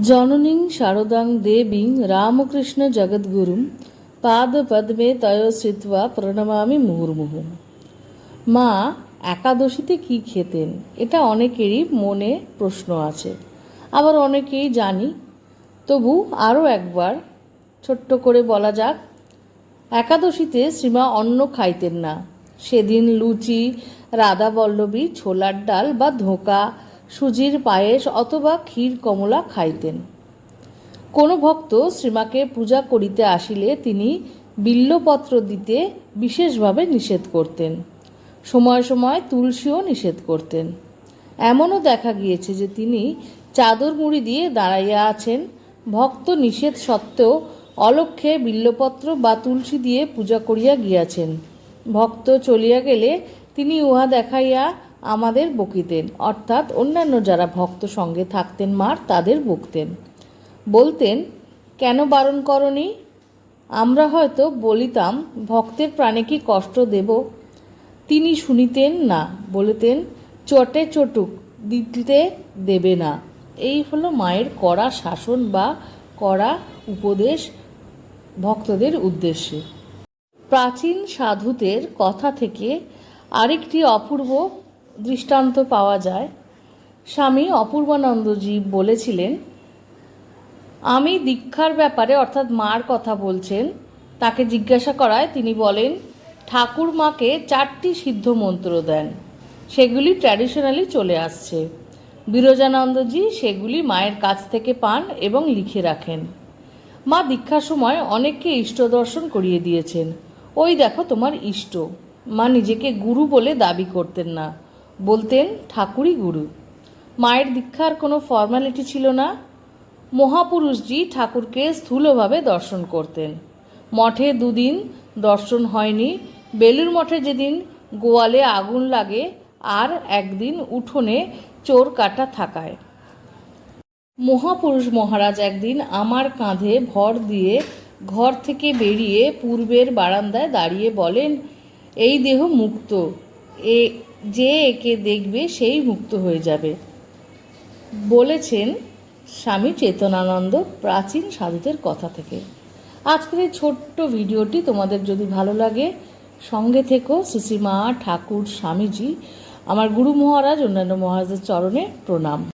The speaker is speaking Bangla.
জননীং শারদাং দেবীং রামকৃষ্ণ জগদ্গুরুম পাদপদ্মে তয় শ্রিত্বা প্রণমামি মুহুর্মুহু। মা একাদশীতে কি খেতেন? এটা অনেকেরই মনে প্রশ্ন আছে। আবার অনেকেই জানি। তবু আরও একবার ছোট্ট করে বলা যাক। একাদশীতে শ্রীমা অন্ন খাইতেন না। সেদিন লুচি রাধাবল্লভী ছোলার ডাল বা ধোকা সুজির পায়েস অথবা ক্ষীর কমলা খাইতেন। কোনো ভক্ত শ্রীমাকে পূজা করিতে আসিলে তিনি বিল্লপত্র দিতে বিশেষভাবে নিষেধ করতেন। সময় সময় তুলসীও নিষেধ করতেন। এমনও দেখা গিয়েছে যে তিনি চাদর মুড়ি দিয়ে দাঁড়াইয়া আছেন। ভক্ত নিষেধ সত্ত্বেও অলক্ষ্যে বিল্লপত্র বা তুলসী দিয়ে পূজা করিয়া গিয়াছেন। ভক্ত চলিয়া গেলে তিনি উহা দেখাইয়া আমাদের বকিতেন। অর্থাৎ অন্যান্য যারা ভক্ত সঙ্গে থাকতেন মার তাদের বকতেন। বলতেন, কেন বারণ করনি? আমরা হয়তো বলিতাম, ভক্তের প্রাণে কি কষ্ট দেব? তিনি শুনিতেন না। বলিতেন, চটে চটুক, দিতে দেবে না। এই হলো মায়ের কড়া শাসন বা কড়া উপদেশ ভক্তদের উদ্দেশ্যে। প্রাচীন সাধুদের কথা থেকে আরেকটি অপূর্ব দৃষ্টান্ত পাওয়া যায়। স্বামী অপূর্বানন্দজি বলেছিলেন, আমি দীক্ষার ব্যাপারে অর্থাৎ মার কথা বলছেন। তাকে জিজ্ঞাসা করায় তিনি বলেন, ঠাকুর মাকে চারটি সিদ্ধ মন্ত্র দেন। সেগুলি ট্র্যাডিশনালি চলে আসছে। বিরজানন্দজি সেগুলি মায়ের কাছ থেকে পান এবং লিখে রাখেন। মা দীক্ষার সময় অনেককে ইষ্ট দর্শন করিয়ে দিয়েছেন। ওই দেখো তোমার ইষ্ট। মা নিজেকে গুরু বলে দাবি করতেন না। বলতেন, ঠাকুরই গুরু। মায়ের দীক্ষার কোনো ফর্মালিটি ছিল না। মহাপুরুষজি ঠাকুরকে স্থূলভাবে দর্শন করতেন। মঠে দুদিন দর্শন হয়নি। বেলুর মঠে যেদিন গোয়ালে আগুন লাগে, আর একদিন উঠোনে চোর কাটা থাকায়। মহাপুরুষ মহারাজ একদিন আমার কাঁধে ভর দিয়ে ঘর থেকে বেরিয়ে পূর্বের বারান্দায় দাঁড়িয়ে বলেন, এই দেহ মুক্ত। এ যে একে দেখবে সেই মুক্ত হয়ে যাবে। বলেছেন স্বামী চেতনানন্দ প্রাচীন সাধুদের কথা থেকে। আজকের এই ছোট্ট ভিডিওটি তোমাদের যদি ভালো লাগে, সঙ্গে থেকো সুশীমা ঠাকুর স্বামীজি, আমার গুরু মহারাজ অন্যান্য মহারাজের চরণে প্রণাম।